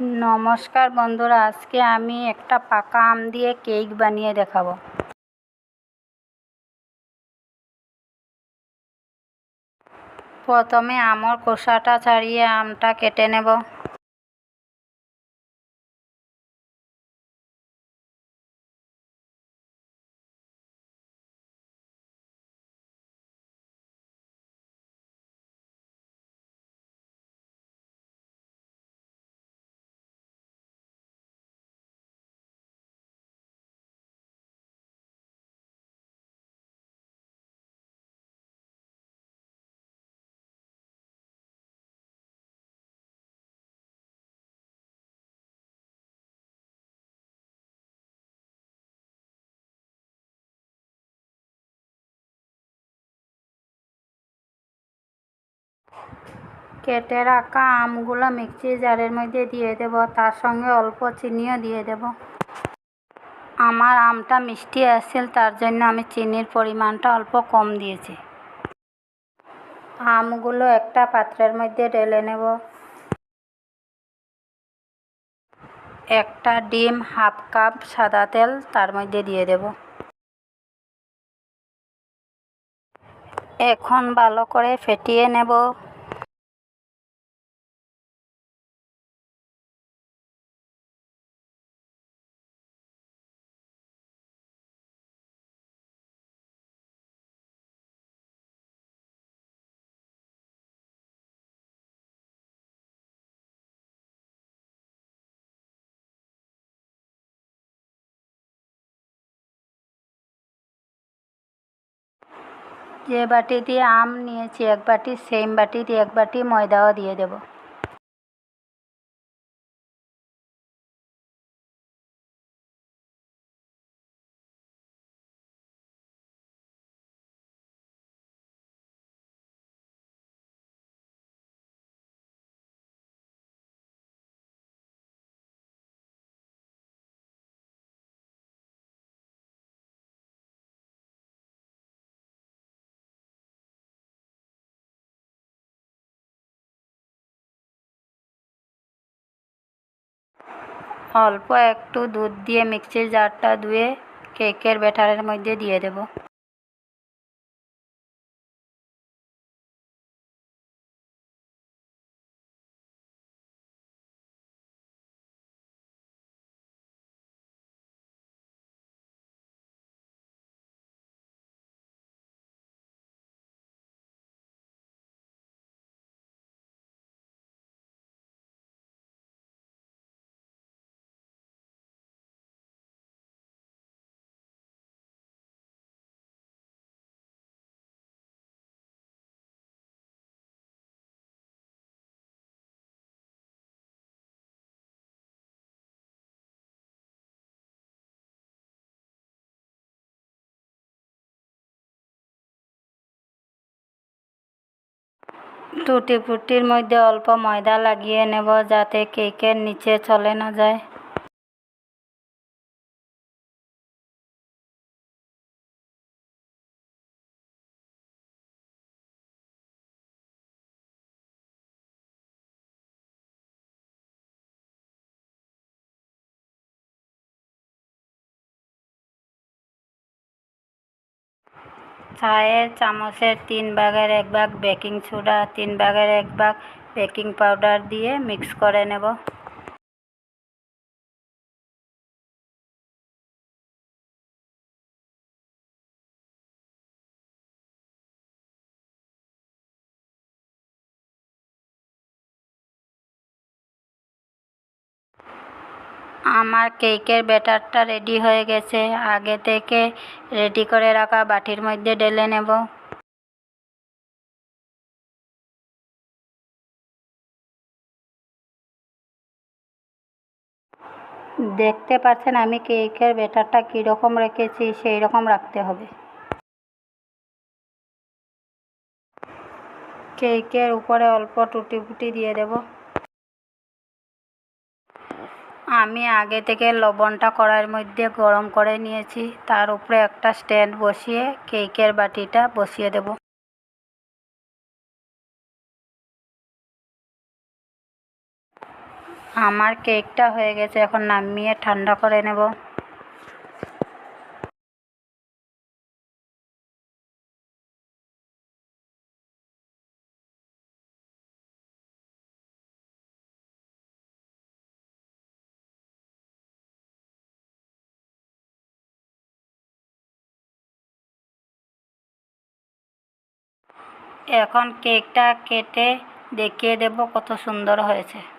নমস্কার বন্ধুরা, আজকে আমি একটা পাকা আম দিয়ে কেক বানিয়ে দেখাবো। প্রথমে আমর খোসাটা ছাড়িয়ে আমটা কেটে নেব। কেটে রাখা আমগুলো মিক্সি জারের মধ্যে দিয়ে দেব, তার সঙ্গে অল্প চিনিও দিয়ে দেব। আমার আমটা মিষ্টি আসছিল তার জন্য আমি চিনির পরিমাণটা অল্প কম দিয়েছি। আমগুলো একটা পাত্রের মধ্যে ঢেলে নেব। একটা ডিম হাফ কাপ সাদা তেল তার মধ্যে দিয়ে দেব। এখন ভালো করে ফেটিয়ে নেব। যে বাটিতে আম নিয়েছি এক বাটি সেম বাটিতে এক বাটি ময়দাও দিয়ে দেব। অল্প একটু দুধ দিয়ে মিক্সির জারটা ধুয়ে কেকের ব্যাটারের মধ্যে দিয়ে দেব। টুটি ফুটির মধ্যে অল্প ময়দা লাগিয়ে নেব যাতে কেকের নিচে চলে না যায়। চায়ের চামচের তিন ভাগের এক ভাগ বেকিং সোডা, তিন ভাগের এক ভাগ বেকিং পাউডার দিয়ে মিক্স করে নেব। আমার কেকের ব্যাটারটা রেডি হয়ে গেছে। আগে থেকে রেডি করে রাখা বাটির মধ্যে ঢেলে নেব। দেখতে পাচ্ছেন আমি কেকের ব্যাটারটা কীরকম রেখেছি, সেই রকম রাখতে হবে। কেকের উপরে অল্প টুটি ফুটি দিয়ে দেব। আমি আগে থেকে লবণটা কড়াইয়ের মধ্যে গরম করে নিয়েছি। তার উপরে একটা স্ট্যান্ড বসিয়ে কেকের বাটিটা বসিয়ে দেব। আমার কেকটা হয়ে গেছে, এখন নামিয়ে ঠান্ডা করে নেব। এখন কেকটা কেটে দেখিয়ে দেব কত সুন্দর হয়েছে।